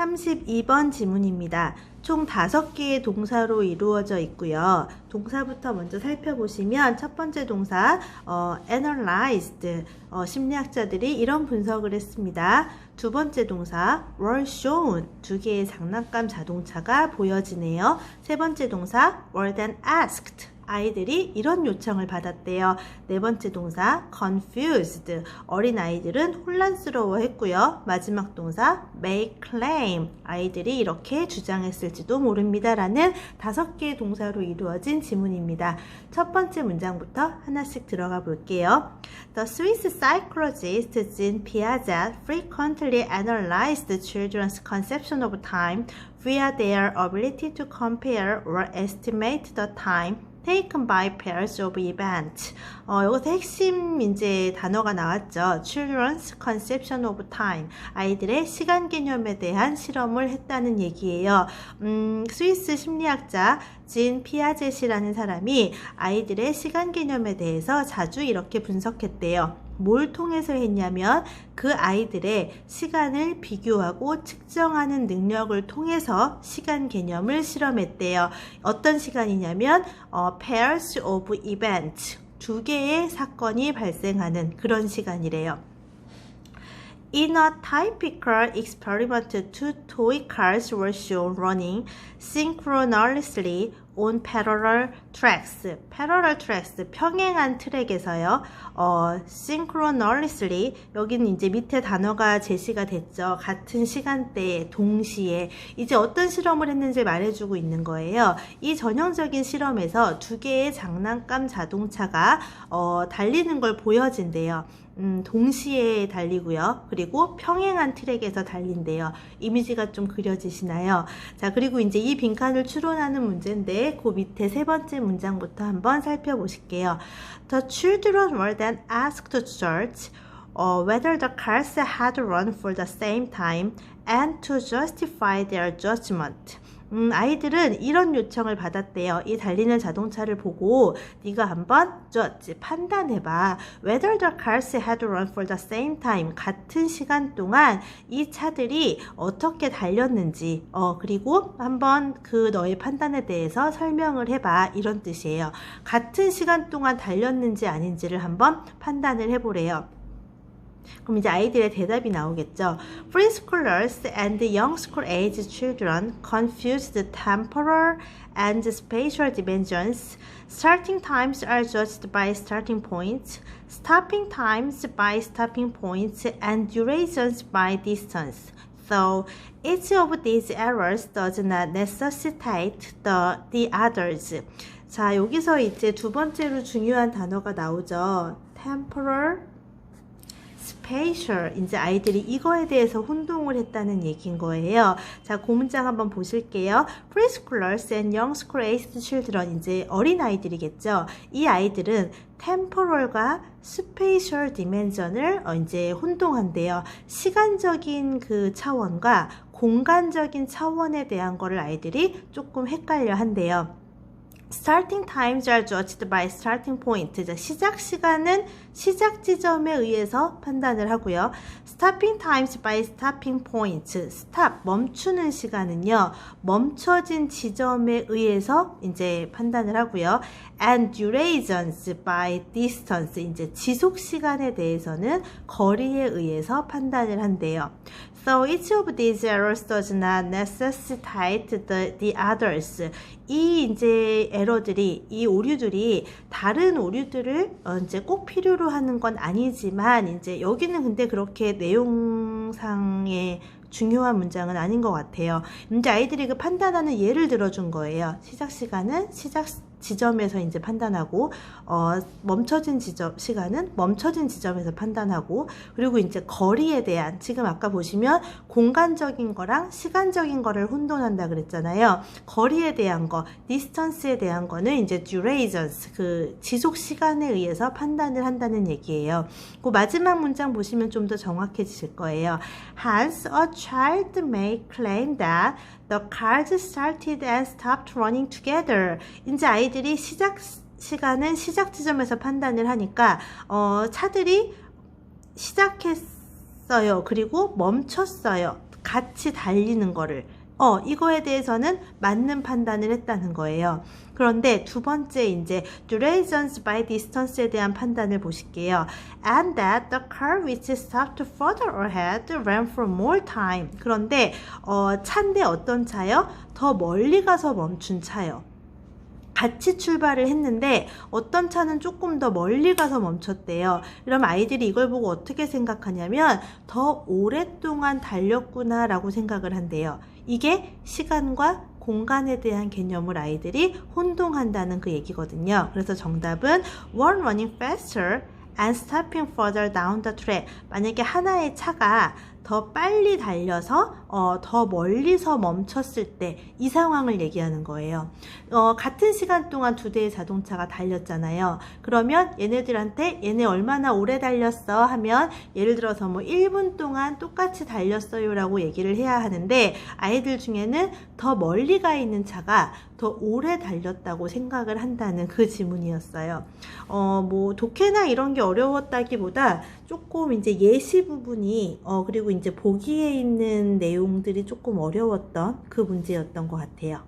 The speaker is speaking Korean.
32번 지문입니다. 총 5개의 동사로 이루어져 있고요. 동사부터 먼저 살펴보시면 첫 번째 동사 어, analyzed 어, 심리학자들이 이런 분석을 했습니다. 두 번째 동사 were shown 두 개의 장난감 자동차가 보여지네요. 세 번째 동사 were then asked 아이들이 이런 요청을 받았대요. 네 번째 동사 confused 어린 아이들은 혼란스러워 했고요. 마지막 동사 make claim 아이들이 이렇게 주장했을지도 모릅니다라는 다섯 개의 동사로 이루어진 지문입니다. 첫 번째 문장부터 하나씩 들어가 볼게요. The Swiss psychologist Jean Piaget frequently analyzed children's conception of time via their ability to compare or estimate the time taken by pairs of events. 어, 여기서 핵심 이제 단어가 나왔죠. Children's conception of time. 아이들의 시간 개념에 대한 실험을 했다는 얘기예요. 음, 스위스 심리학자 진 피아제시라는 사람이 아이들의 시간 개념에 대해서 자주 이렇게 분석했대요. 뭘 통해서 했냐면 그 아이들의 시간을 비교하고 측정하는 능력을 통해서 시간 개념을 실험했대요. 어떤 시간이냐면 어, pairs of events 두 개의 사건이 발생하는 그런 시간이래요. In a typical experiment, two toy cars were shown running synchronously on parallel tracks. parallel tracks, 평행한 트랙에서요. 어, synchronously, 여기는 이제 밑에 단어가 제시가 됐죠. 같은 시간대에, 동시에. 이제 어떤 실험을 했는지 말해주고 있는 거예요. 이 전형적인 실험에서 두 개의 장난감 자동차가 어, 달리는 걸 보여진대요. 음, 동시에 달리고요. 그리고 평행한 트랙에서 달린대요. 이미지가 좀 그려지시나요? 자, 그리고 이제 이 빈칸을 추론하는 문제인데 그 밑에 세 번째 문장부터 한번 살펴보실게요. The children were then asked to search uh, whether the cars had run for the same time and to justify their judgment. 음, 아이들은 이런 요청을 받았대요. 이 달리는 자동차를 보고 네가 한번 judge, 판단해봐. Whether the cars had run for the same time. 같은 시간 동안 이 차들이 어떻게 달렸는지 어, 그리고 한번 그 너의 판단에 대해서 설명을 해봐. 이런 뜻이에요. 같은 시간 동안 달렸는지 아닌지를 한번 판단을 해보래요. 그럼 이제 아이들의 대답이 나오겠죠. Preschoolers and young school age children confuse the temporal and spatial dimensions. Starting times are judged by starting points, stopping times by stopping points, and durations by distance. So each of these errors does not necessitate the, the others. 자, 여기서 이제 두 번째로 중요한 단어가 나오죠. temporal spatial 이제 아이들이 이거에 대해서 혼동을 했다는 얘기인 거예요. 자, 그 문장 한번 보실게요. Preschoolers and young school aged children 이제 어린 아이들이겠죠. 이 아이들은 temporal과 spatial dimension을 어, 이제 혼동한대요. 시간적인 그 차원과 공간적인 차원에 대한 거를 아이들이 조금 헷갈려 한대요. Starting times are judged by starting point. 자, 시작 시간은 시작 지점에 의해서 판단을 하고요. stopping times by stopping point. stop 멈추는 시간은요. 멈춰진 지점에 의해서 이제 판단을 하고요. and durations by distance. 이제 지속 시간에 대해서는 거리에 의해서 판단을 한대요. So each of these errors does not necessitate the, the others. 이 이제 에러들이 이 오류들이 다른 오류들을 어, 이제 꼭 필요로 하는 건 아니지만 이제 여기는 근데 그렇게 내용상의 중요한 문장은 아닌 것 같아요. 이제 아이들이 그 판단하는 예를 들어준 거예요. 시작 시간은 시작 지점에서 이제 판단하고 어, 멈춰진 지점 시간은 멈춰진 지점에서 판단하고 그리고 이제 거리에 대한 지금 아까 보시면 공간적인 거랑 시간적인 거를 혼돈한다 그랬잖아요. 거리에 대한 거, 디스턴스에 대한 거는 이제 durations 그 지속 시간에 의해서 판단을 한다는 얘기예요. 그 마지막 문장 보시면 좀 더 정확해지실 거예요. Hence, a child may claim that The cars started and stopped running together. 이제 아이들이 시작 시간은 시작 지점에서 판단을 하니까 어, 차들이 시작했어요. 그리고 멈췄어요. 같이 달리는 거를 어, 이거에 대해서는 맞는 판단을 했다는 거예요. 그런데 두 번째 이제 durations by distance에 대한 판단을 보실게요. And that the car which stopped further ahead ran for more time. 그런데 어, 차인데 어떤 차요? 더 멀리 가서 멈춘 차요. 같이 출발을 했는데 어떤 차는 조금 더 멀리 가서 멈췄대요. 그럼 아이들이 이걸 보고 어떻게 생각하냐면 더 오랫동안 달렸구나 라고 생각을 한대요. 이게 시간과 공간에 대한 개념을 아이들이 혼동한다는 그 얘기거든요. 그래서 정답은 one running faster and stopping further down the track. 만약에 하나의 차가 더 빨리 달려서 어, 더 멀리서 멈췄을 때 이 상황을 얘기하는 거예요. 어, 같은 시간 동안 두 대의 자동차가 달렸잖아요. 그러면 얘네들한테 얘네 얼마나 오래 달렸어 하면 예를 들어서 뭐 1분 동안 똑같이 달렸어요 라고 얘기를 해야 하는데 아이들 중에는 더 멀리 가 있는 차가 더 오래 달렸다고 생각을 한다는 그 지문이었어요. 어, 뭐 독해나 이런 게 어려웠다기보다 조금 이제 예시 부분이 어, 그리고 이제 보기에 있는 내용들이 조금 어려웠던 그 문제였던 것 같아요.